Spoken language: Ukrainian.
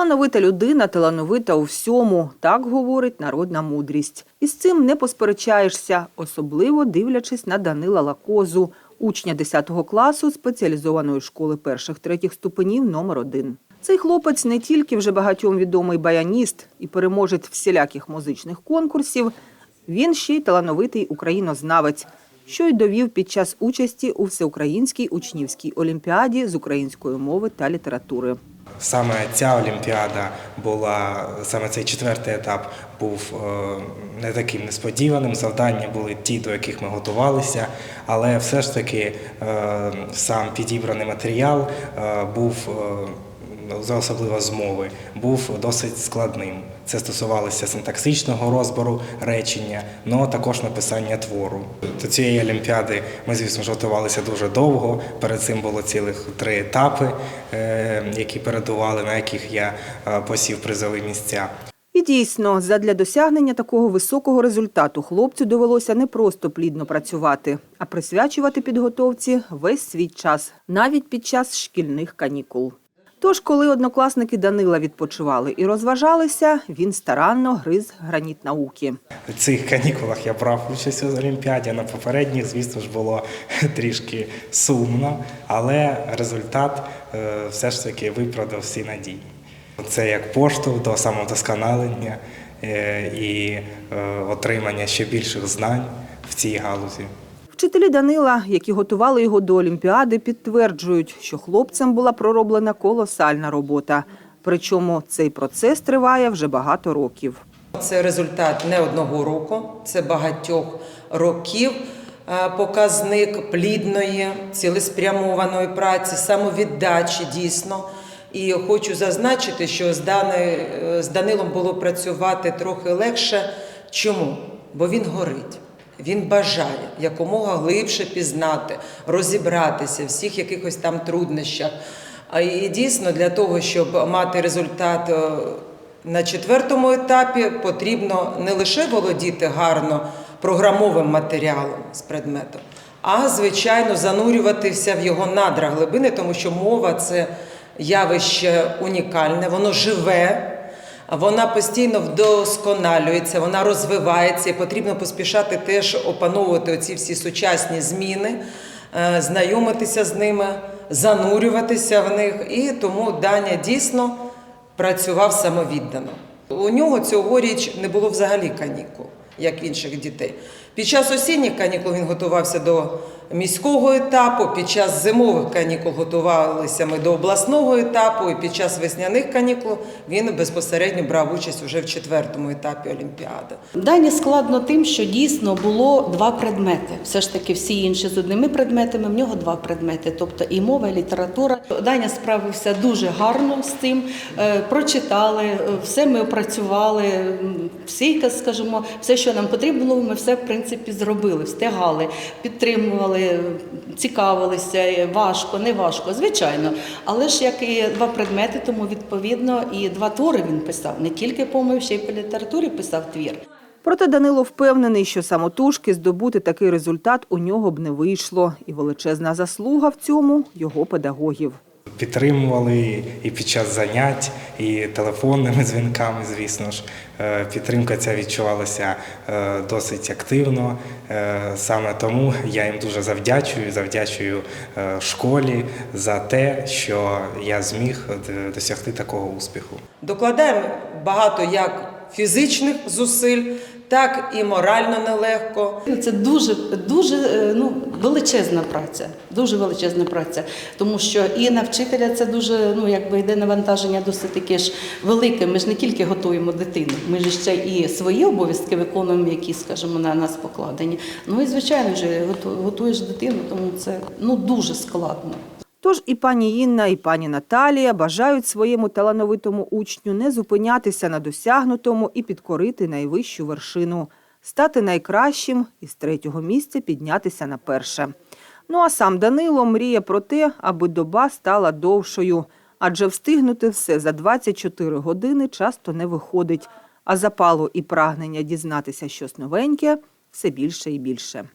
Талановита людина, талановита у всьому, так говорить народна мудрість. І з цим не посперечаєшся, особливо дивлячись на Данила Лакозу, учня 10 класу спеціалізованої школи перших-третіх ступенів номер 1 Цей хлопець не тільки вже багатьом відомий баяніст і переможець всіляких музичних конкурсів, він ще й талановитий українознавець, що й довів під час участі у всеукраїнській учнівській олімпіаді з української мови та літератури. Саме ця олімпіада була, саме цей четвертий етап був е, не таким несподіваним. Завдання були ті, до яких ми готувалися, але все ж таки е, сам підібраний матеріал е, був. За особливо змови, був досить складним. Це стосувалося синтаксичного розбору речення, але також написання твору. До цієї олімпіади ми, звісно готувалися дуже довго. Перед цим було цілих три етапи, е, які передували, на яких я е, посів призові місця. І дійсно, задля досягнення такого високого результату хлопцю довелося не просто плідно працювати, а присвячувати підготовці весь свій час, навіть під час шкільних канікул. Тож, коли однокласники Данила відпочивали і розважалися, він старанно гриз граніт науки. В цих канікулах я брав участь у Олімпіаді. На попередніх, звісно ж, було трішки сумно, але результат е, все ж таки виправдав всі надії. Це як поштовх до самовдосконалення е, і е, отримання ще більших знань в цій галузі. Вчителі Данила, які готували його до Олімпіади, підтверджують, що хлопцям була пророблена колосальна робота. Причому цей процес триває вже багато років. Це результат не одного року, це багатьох років. е, Показник плідної, цілеспрямованої праці, самовіддачі дійсно. І хочу зазначити, що з, Дани, з Данилом було працювати трохи легше. Чому? Бо він горить. Він бажає якомога глибше пізнати, розібратися всіх якихось там труднощах. І дійсно для того, щоб мати результат е, на четвертому етапі, потрібно не лише володіти гарно програмовим матеріалом з предметом, а звичайно занурюватися в його надра глибини, тому що мова це явище унікальне, воно живе. Вона постійно вдосконалюється, вона розвивається, і потрібно поспішати теж опановувати оці всі сучасні зміни, е, знайомитися з ними, занурюватися в них. І тому Даня дійсно працював самовіддано. У нього цьогоріч не було взагалі канікул, як інших дітей. Під час осінніх канікул він готувався до міського етапу, під час зимових канікул готувалися ми до обласного етапу, і під час весняних канікул він безпосередньо брав участь уже в четвертому етапі Олімпіади. Дані складно тим, що дійсно було два предмети. Все ж таки, всі інші з одними предметами, в нього два предмети, тобто і мова, і література. Даня справився дуже гарно з цим. Е, Прочитали, е, все ми опрацювали, всі, скажімо, все, що нам потрібно було, ми все в принципі зробили, встигали, підтримували, е, цікавилися. е, Важко, не важко, звичайно. Але ж як і два предмети, тому відповідно і два твори він писав. Не тільки помив, ще й по літературі писав твір. Проте Данило впевнений, що самотужки здобути такий результат у нього б не вийшло, і величезна заслуга в цьому його педагогів. Підтримували і під час занять, і телефонними дзвінками, звісно ж. Е, Підтримка ця відчувалася е, досить активно. Е, Саме тому я їм дуже завдячую, завдячую школі за те, що я зміг досягти такого успіху. Докладаємо багато як фізичних зусиль, так і морально нелегко. Це дуже дуже е, ну, величезна праця, дуже величезна праця, тому що і на вчителя це дуже ну якби йде навантаження досить таке ж велике. Ми ж не тільки готуємо дитину, ми ж ще і свої обов'язки виконуємо, які, скажімо, на нас покладені. Ну і звичайно вже готуєш дитину, тому це ну дуже складно. Тож і пані Інна, і пані Наталія бажають своєму талановитому учню не зупинятися на досягнутому і підкорити найвищу вершину, стати найкращим і з третього місця піднятися на перше. Ну а сам Данило мріє про те, аби доба стала довшою, адже встигнути все за 24 години часто не виходить, а запалу і прагнення дізнатися щось новеньке все більше і більше.